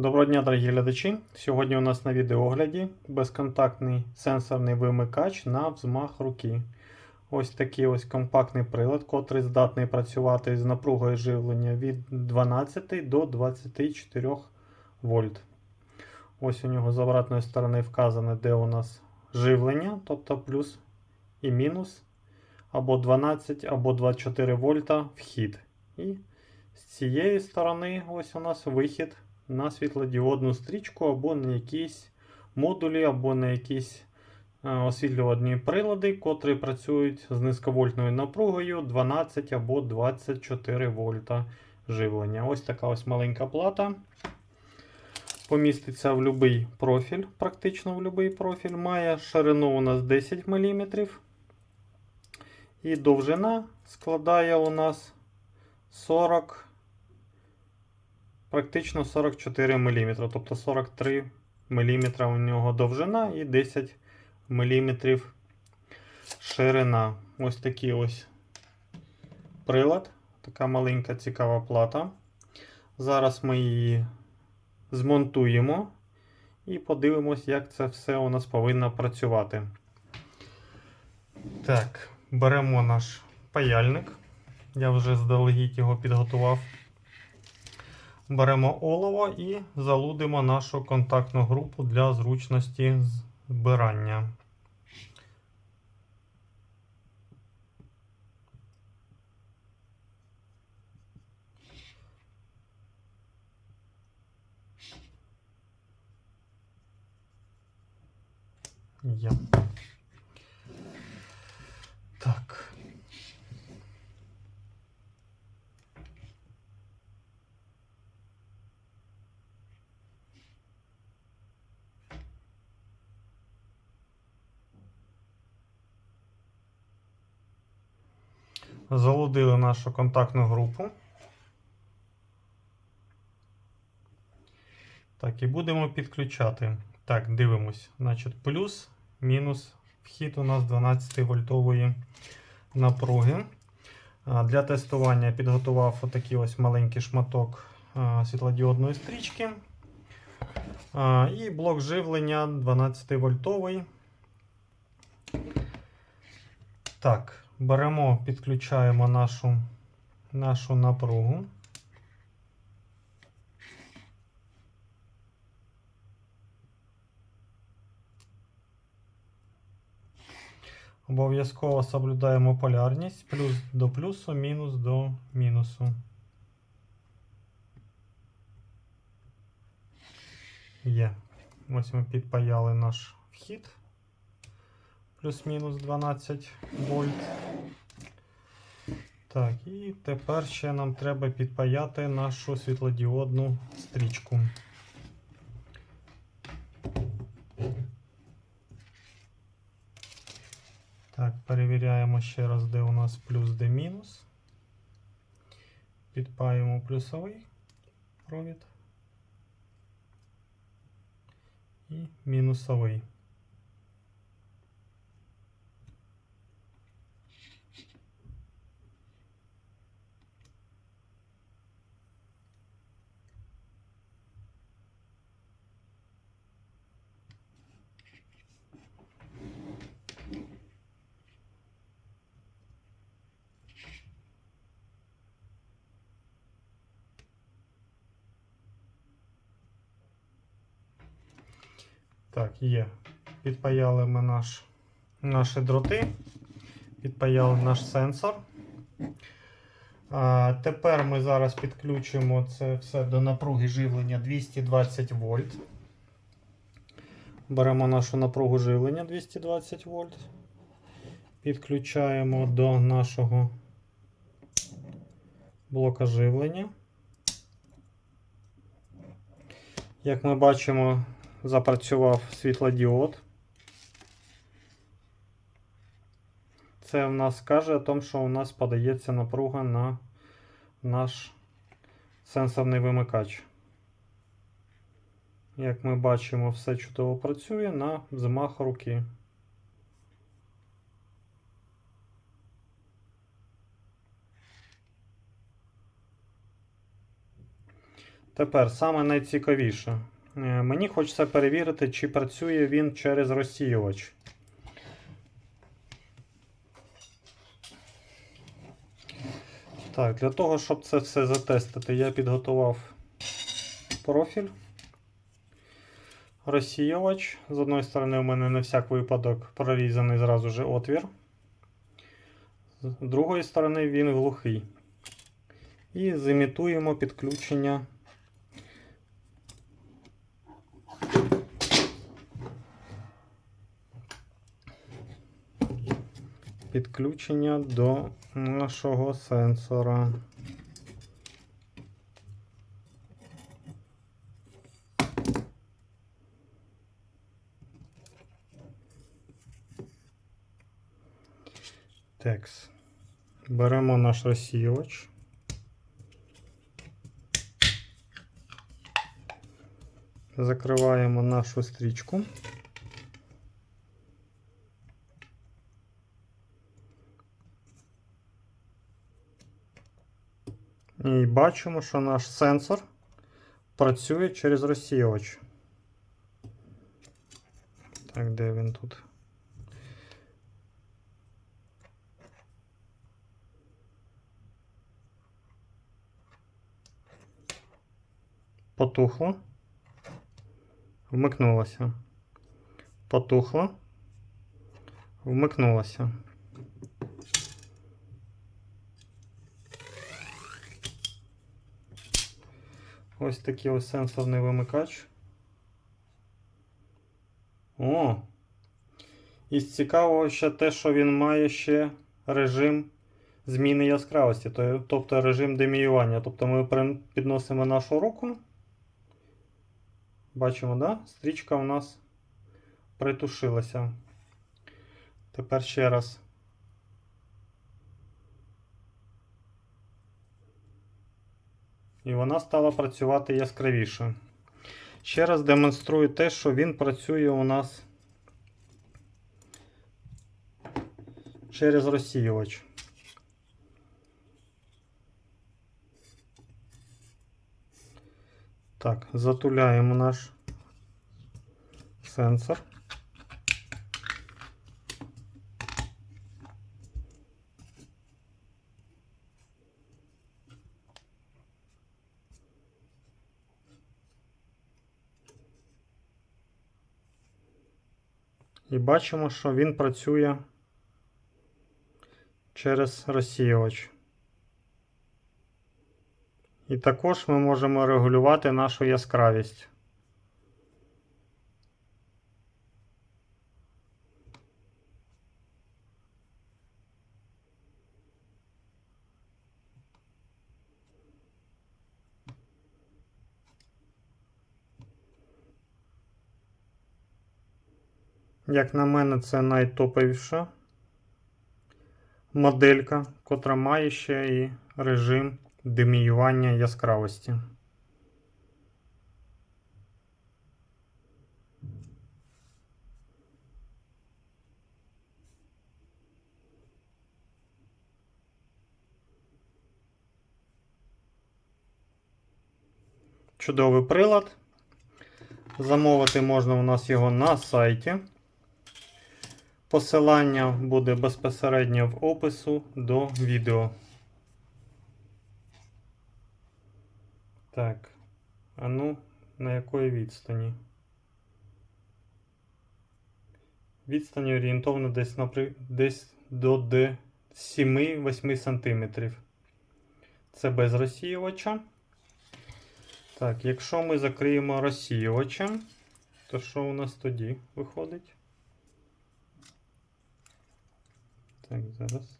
Доброго дня, дорогі глядачі! Сьогодні у нас на відеогляді безконтактний сенсорний вимикач на взмах руки. Ось такий ось компактний прилад, котрий здатний працювати з напругою живлення від 12 до 24 вольт. Ось у нього з обратної сторони вказано, де у нас живлення, тобто плюс і мінус, або 12, або 24 вольта вхід. І з цієї сторони ось у нас вихід на світлодіодну стрічку або на якісь модулі, або на якісь е, освітлювальні прилади, котрі працюють з низьковольтною напругою 12 або 24 вольта живлення. Ось така ось маленька плата. Поміститься в будь-який профіль, практично в будь-який профіль. Має ширину у нас 10 мм. І довжина складає у нас 40 практично 44 мм, тобто 43 мм у нього довжина і 10 мм ширина. Ось такий ось прилад, така маленька цікава плата. Зараз ми її змонтуємо і подивимось, як це все у нас повинно працювати. Так, беремо наш паяльник. Я вже здалегідь його підготував. Беремо олово і залудимо нашу контактну групу для зручності збирання. Є. Так. Залудили нашу контактну групу. Так, і будемо підключати. Так, дивимось. Значить, плюс, мінус. Вхід у нас 12 вольтової напруги. Для тестування я підготував отакий ось маленький шматок світлодіодної стрічки. І блок живлення 12 вольтовий. Так, беремо, підключаємо нашу, нашу напругу. Обов'язково соблюдаємо полярність плюс до плюсу, мінус до мінусу. Є. Ось ми підпаяли наш вхід. Плюс-мінус 12 вольт. Так, і тепер ще нам треба підпаяти нашу світлодіодну стрічку. Так, перевіряємо ще раз, де у нас плюс, де мінус. Підпаємо плюсовий провід і мінусовий. Так, є. Підпаяли ми наш, наші дроти, підпаяли наш сенсор. А, Тепер ми зараз підключимо це все до напруги живлення 220 вольт. Беремо нашу напругу живлення 220 вольт. Підключаємо до нашого блока живлення. Як ми бачимо, запрацював світлодіод. Це в нас каже о том, що у нас подається напруга на наш сенсорний вимикач. Як ми бачимо, все чудово працює на взмах руки. Тепер саме найцікавіше. Е, Мені хочеться перевірити, чи працює він через розсіювач. Так, для того, щоб це все затестити, я підготував профіль. Розсіювач. З одної сторони, у мене на всяк випадок прорізаний зразу же отвір. З другої сторони, він глухий. І зімітуємо підключення. Підключення до нашого сенсора. Текс. Беремо наш розсіювач. Закриваємо нашу стрічку. І бачимо, що наш сенсор працює через розсіювач. Так, де він тут? Потухло. Вмикнулося. Потухло. Вмикнулося. Ось такий ось сенсорний вимикач. О! І цікавого ще те, що він має ще режим зміни яскравості, тобто режим деміювання. Тобто ми підносимо нашу руку. Бачимо, да? Стрічка у нас притушилася. Тепер ще раз. І вона стала працювати яскравіше. Ще раз демонструю те, що він працює у нас через розсіювач. Так, затуляємо наш сенсор. І бачимо, що він працює через розсіювач. І також ми можемо регулювати нашу яскравість. Як на мене, це найтоповіша моделька, котра має ще і режим деміювання яскравості. Чудовий прилад. Замовити можна у нас його на сайті. Посилання буде безпосередньо в опису до відео. Так. А ну, на якої відстані? Відстань орієнтовно десь, напри... десь до 7-8 см. Це без розсіювача. Так, якщо ми закриємо розсіювачем, то що у нас тоді виходить? Так, зараз.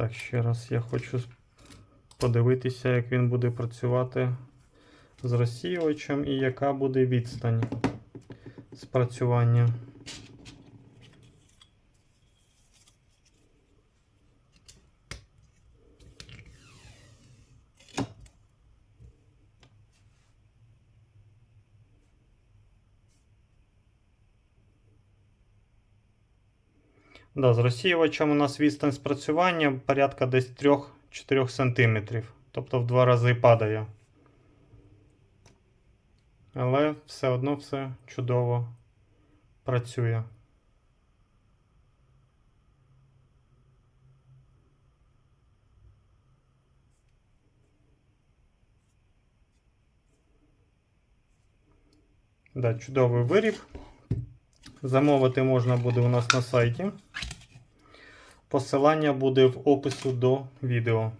Так, ще раз я хочу подивитися, як він буде працювати з розсіювачем і яка буде відстань спрацювання. Да, з розсіювачем у нас відстань спрацювання порядка десь 3-4 см. Тобто в два рази падає. Але все одно все чудово працює. Да, чудовий виріб. Замовити можна буде у нас на сайті. Посилання буде в опису до відео.